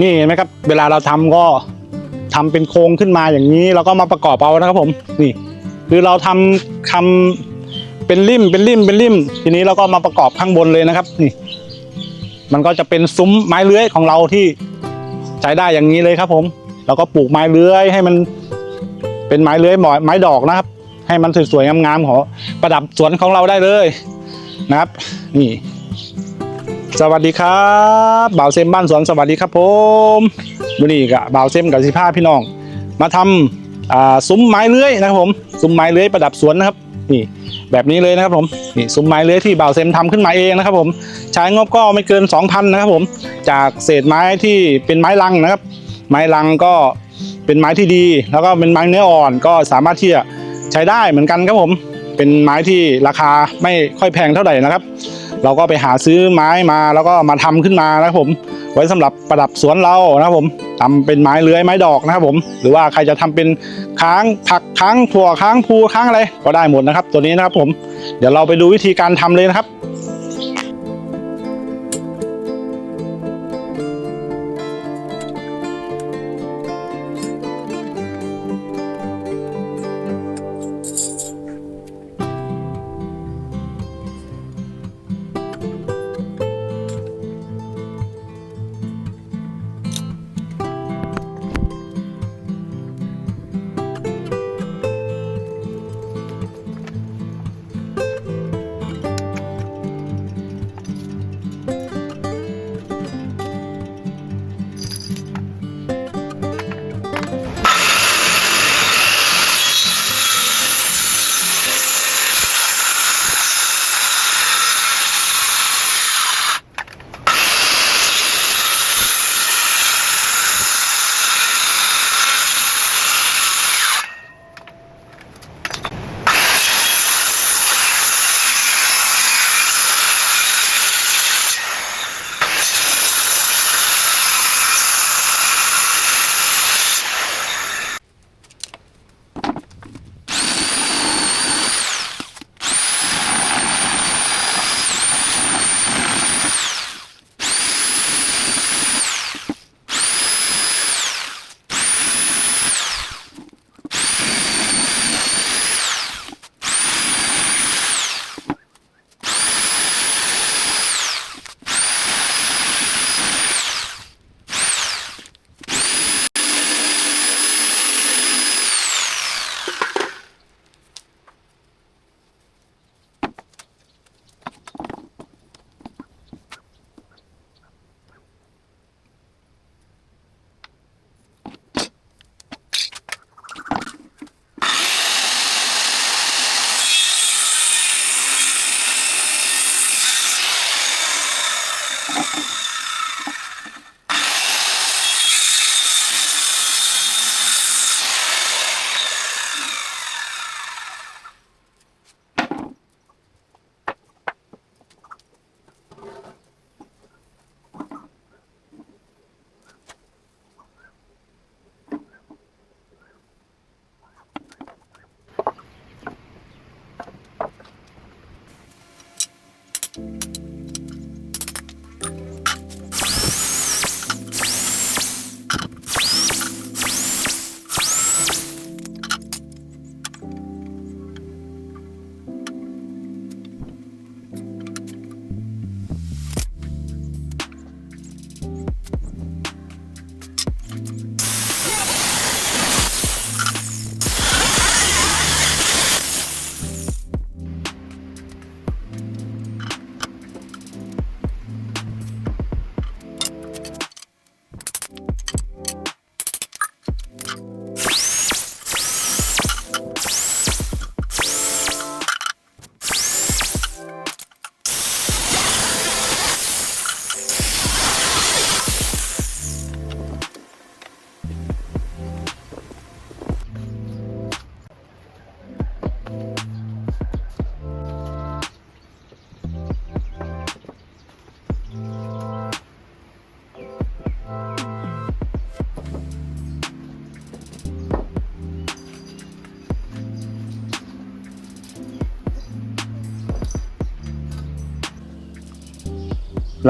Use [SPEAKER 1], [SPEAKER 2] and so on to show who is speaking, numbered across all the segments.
[SPEAKER 1] นี่เห็นไหมครับ เวลาเราทำก็ทำเป็นโครงขึ้นมาอย่างนี้แล้วก็มาประกอบเอานะครับผมนี่ คือเราทำทำเป็นริมเป็นริมเป็นริม ทีนี้เราก็มาประกอบข้างบนเลยนะครับ นี่ มันก็จะเป็นซุ้มไม้เลื้อยของเราที่ใช้ได้อย่างนี้เลยครับ ผมเราก็ปลูกไม้เลื้อยให้มันเป็นไม้เลื้อยหมอยไม้ดอกนะครับ ให้มันสวยๆงามๆของประดับสวนของเราได้เลยนะครับ นี่ สวัสดีครับบ่าวเซมบ้านสวนสวัสดีครับผมวันนี้กับบ่าวเซมกับสิผ้าพี่น้อง มาทำอ่าซุ้มไม้เลื้อยนะครับผมซุ้มไม้เลื้อยประดับสวนนะครับนี่แบบนี้เลยนะครับผมนี่ซุ้มไม้เลื้อยที่บ่าวเซมทำขึ้นมาเองนะครับผมใช้งบก็ไม่เกิน 2,000นะครับผมจากเศษไม้ที่เป็นไม้ลังนะครับ ไม้ลังก็เป็นไม้ที่ดี แล้วก็เป็นไม้เนื้ออ่อนก็สามารถที่จะใช้ได้เหมือนกันครับผม เป็นไม้ที่ราคาไม่ค่อยแพงเท่าไหร่นะครับ เราก็ไปหาซื้อไม้มาแล้วก็มาทำขึ้นมานะครับผม ไว้สำหรับประดับสวนเรานะครับผมทำเป็นไม้เลื้อยไม้ดอกนะครับผม หรือว่าใครจะทำเป็นค้างผักค้างถั่วค้างภูค้างอะไรก็ได้หมดนะครับ ตัวนี้นะครับผม เดี๋ยวเราไปดูวิธีการทำเลยนะครับ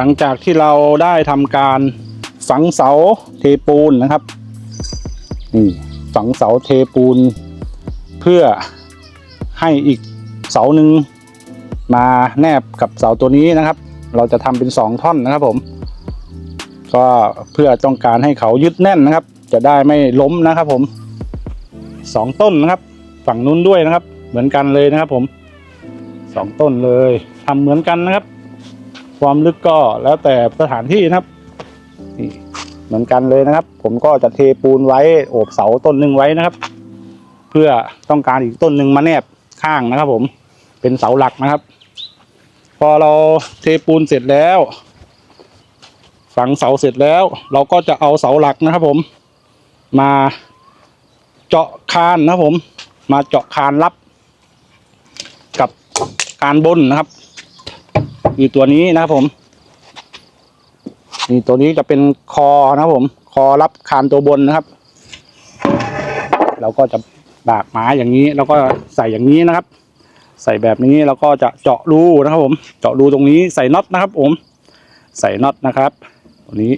[SPEAKER 1] หลังจากที่เราได้ทำการฝังเสาเทปูนนะครับนี่ฝังเสาเทปูน เพื่อให้อีกเสาหนึ่งมาแนบกับเสาตัวนี้นะครับ เราจะทำเป็นสองท่อนนะครับผม ก็เพื่อต้องการให้เขายึดแน่นนะครับ จะได้ไม่ล้มนะครับผมสองต้นนะครับ ฝั่งนู้นด้วยนะครับ เหมือนกันเลยนะครับผมสองต้นเลยทำเหมือนกันนะครับ ความลึกก็แล้วแต่สถานที่นะครับนี่เหมือนกันเลยนะครับ ผมก็จะเทปูนไว้โอบเสาต้นหนึ่งไว้นะครับ เพื่อต้องการอีกต้นหนึ่งมาแนบข้างนะครับ ผมเป็นเสาหลักนะครับ พอเราเทปูนเสร็จแล้ว ฝังเสาเสร็จแล้ว เราก็จะเอาเสาหลักนะครับ ผมมาเจาะคานนะครับผม มาเจาะคานรับ กับคานบนนะครับ คือตัวนี้นะครับผมนี่ตัวนี้จะเป็นคอนะครับผม คอรับคานตัวบนนะครับ เราก็จะดากไม้อย่างนี้ แล้วก็ใส่อย่างนี้นะครับ ใส่แบบนี้แล้วก็จะเจาะรูนะครับผม เจาะรูตรงนี้ใส่น็อตนะครับ ผม ใส่น็อตนะครับ ตัวนี้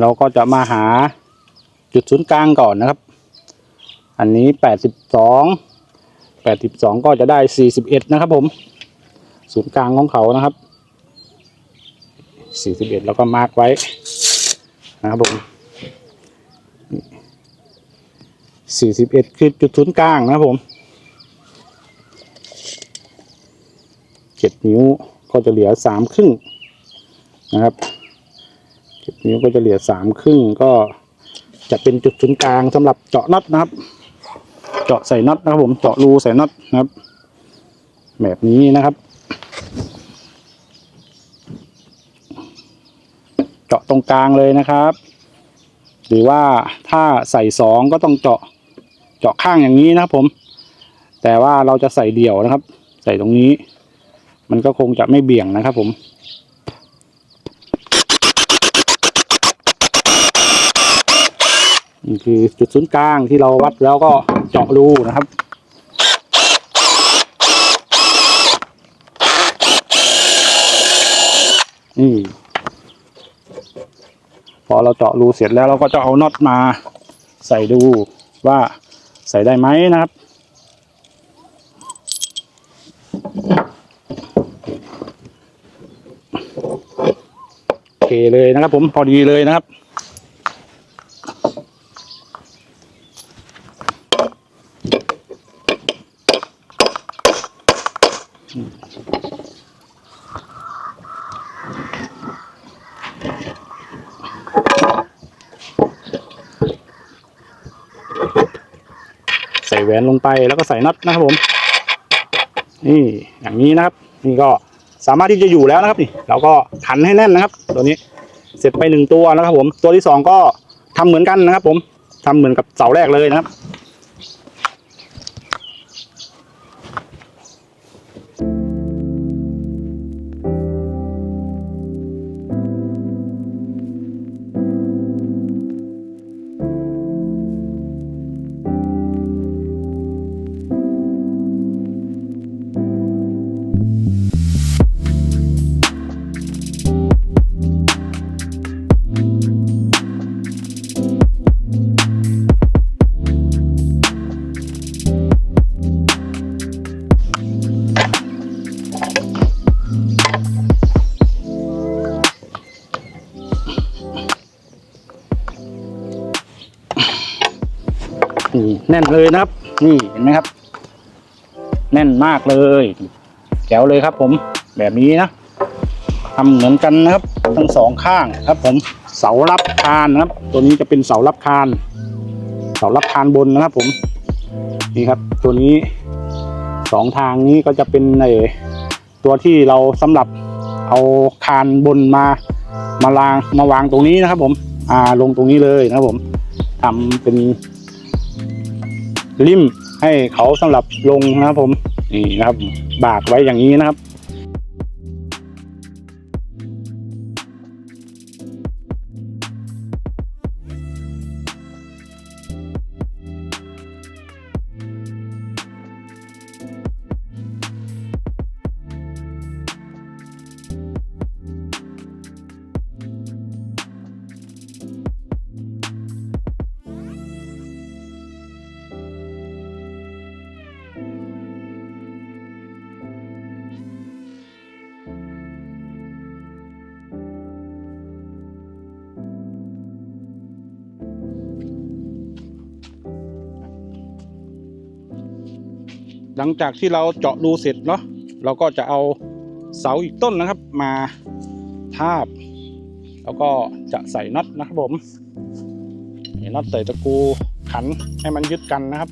[SPEAKER 1] เราก็จะมาหาจุดศูนย์กลางก่อนนะครับ อันนี้แปดสิบสอง แปดสิบสองก็จะได้สี่สิบเอ็ดนะครับผม ศูนย์กลางของเขานะครับสี่สิบเอ็ดแล้วก็มาร์กไว้นะครับผมสี่สิบเอ็ดคือจุดศูนย์กลางนะครับผมเจ็ดนิ้วก็จะเหลือสามครึ่งนะครับเจ็ดนิ้วก็จะเหลือสามครึ่งก็จะเป็นจุดศูนย์กลางสำหรับเจาะน็อตนะครับ เจาะใส่น็อตนะครับผมเจาะรูใส่น็อตนะครับ แบบนี้นะครับ เจาะตรงกลางเลยนะครับ หรือว่าถ้าใส่สองก็ต้องเจาะเจาะข้างอย่างนี้นะครับผม แต่ว่าเราจะใส่เดี่ยวนะครับ ใส่ตรงนี้ มันก็คงจะไม่เบี่ยงนะครับผมนี่คือจุดศูนย์กลางที่เราวัดแล้วก็ะรูนะครับนี่พอเราเจาะรูเสร็จแล้วเราก็จะเอาน็อตมาใส่ดูว่าใส่ได้ไหมนะครับ โอเคเลยนะครับผมพอดีเลยนะครับ วนลงไปแล้วก็ใส่น็อตนะครับผม นี่อย่างนี้นะครับ นี่ก็สามารถที่จะอยู่แล้วนะครับนี่เราก็ขันให้แน่นนะครับ ตัวนี้เสร็จไปหนึ่งตัวนะครับผม ตัวที่สองก็ทำเหมือนกันนะครับผมทำเหมือนกับเสาแรกเลยนะครับ นี่แน่นเลยนะครับ นี่เห็นไหมครับ แน่นมากเลยแจ๋วเลยครับผมแบบนี้นะทำเหมือนกันนะครับ ทั้งสองข้างครับ ผมเสารับคานนะครับ ตัวนี้จะเป็นเสารับคาน เสารับคานบนนะครับ ผมนี่ครับ ตัวนี้สองทางนี้ก็จะเป็นไอตัวที่เราสำหรับเอาคานบนมามาลางมาวางตรงนี้นะครับ ผมอ่าลงตรงนี้เลยนะครับผมทำเป็น ริมให้เขาสำหรับลงนะครับผมนี่นะครับบากไว้อย่างนี้นะครับ หลังจากที่เราเจาะรูเสร็จเนาะเราก็จะเอาเสาอีกต้นนะครับมาทาบ แล้วก็จะใส่น็อตนะครับผมน็อตใส่ตะกูขันให้มันยึดกันนะครับ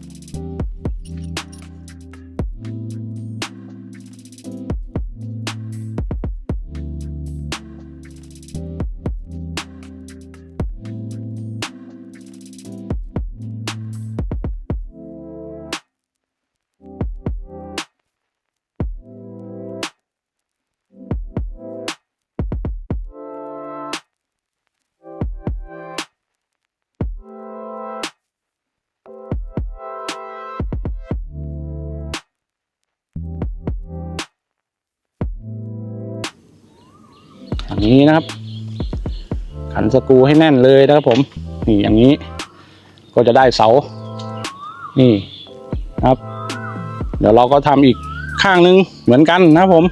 [SPEAKER 1] นี้นะครับ ขันสกูให้แน่นเลยนะครับผม นี่อย่างนี้ ก็จะได้เสา นี่ครับ เดี๋ยวเราก็ทำอีกข้างหนึงเหมือนกันนะครับผม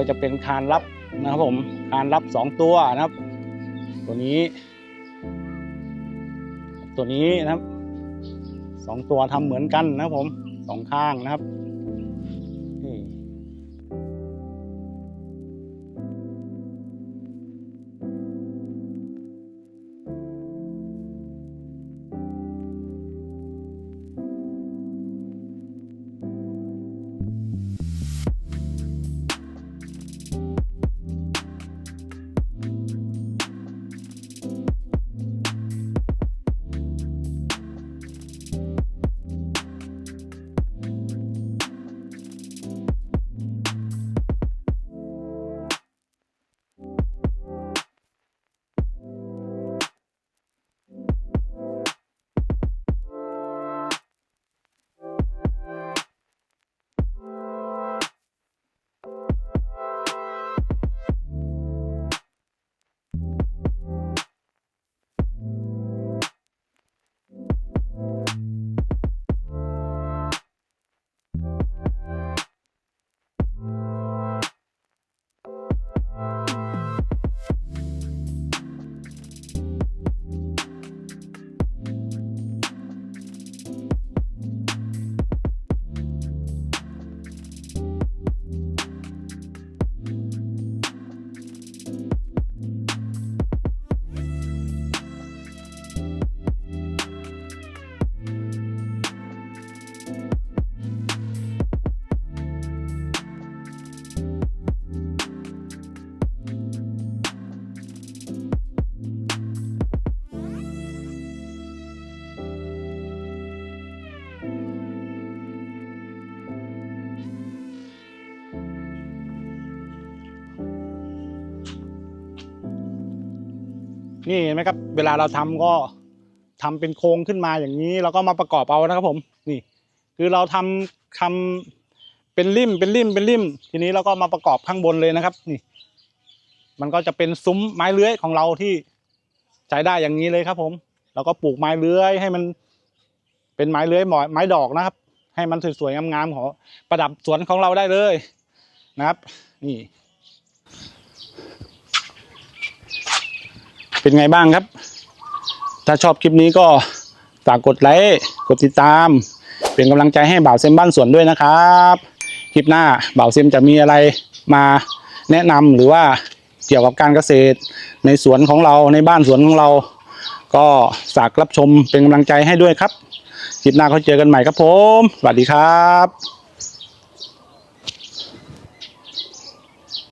[SPEAKER 1] ก็จะเป็นคานรับนะครับผมคานรับสองตัวนะครับ ตัวนี้ ตัวนี้นะครับสองตัวทำเหมือนกันนะครับผมสองข้างนะครับ นี่เห็นไหมครับ เวลาเราทำก็ทำเป็นโครงขึ้นมาอย่างนี้เราก็มาประกอบเอานะครับผมนี่ คือเราทำทำเป็นริมเป็นริมเป็นริมทีนี้เราก็มาประกอบข้างบนเลยนะครับ นี่ มันก็จะเป็นซุ้มไม้เลื้อยของเราที่ใช้ได้อย่างนี้เลยครับ ผมเราก็ปลูกไม้เลื้อยให้มัน เป็นไม้เลื้อยหมอไม้ดอกนะครับ ให้มันสวยๆงามๆของประดับสวนของเราได้เลยนะครับ นี่ เป็นไงบ้างครับ ถ้าชอบคลิปนี้ก็ฝากกดไลค์กดติดตาม เป็นกำลังใจให้บ่าวเซมบ้านสวนด้วยนะครับ คลิปหน้าบ่าวเซมจะมีอะไรมาแนะนำหรือว่าเกี่ยวกับการเกษตร ในสวนของเราในบ้านสวนของเรา ก็ฝากรับชมเป็นกำลังใจให้ด้วยครับคลิปหน้าเขาเจอกันใหม่ครับผมสวัสดีครับ